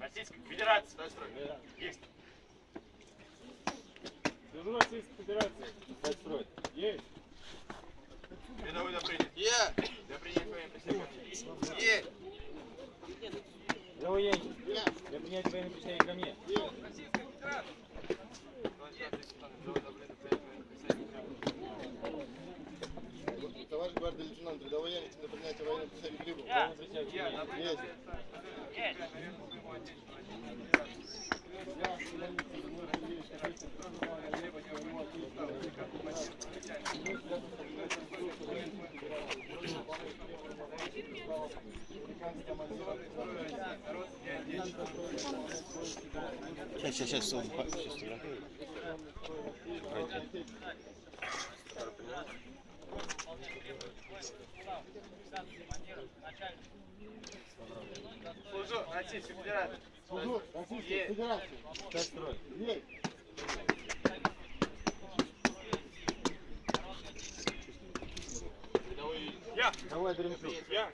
Российская Федерация. Есть. Служу Российской Федерации. Стать строй. Есть. Передовой на принят. Е! Для принятия военной присяги. Е! За военный. Для принятия военной присяги ко мне. Товарищ Сейчас, сейчас, сейчас, он сейчас фотографирует. Пройти. Служу Российской Федерации. Служу Российской Федерации. Стать строй. Есть. Я. Давай, Дремчук. Я.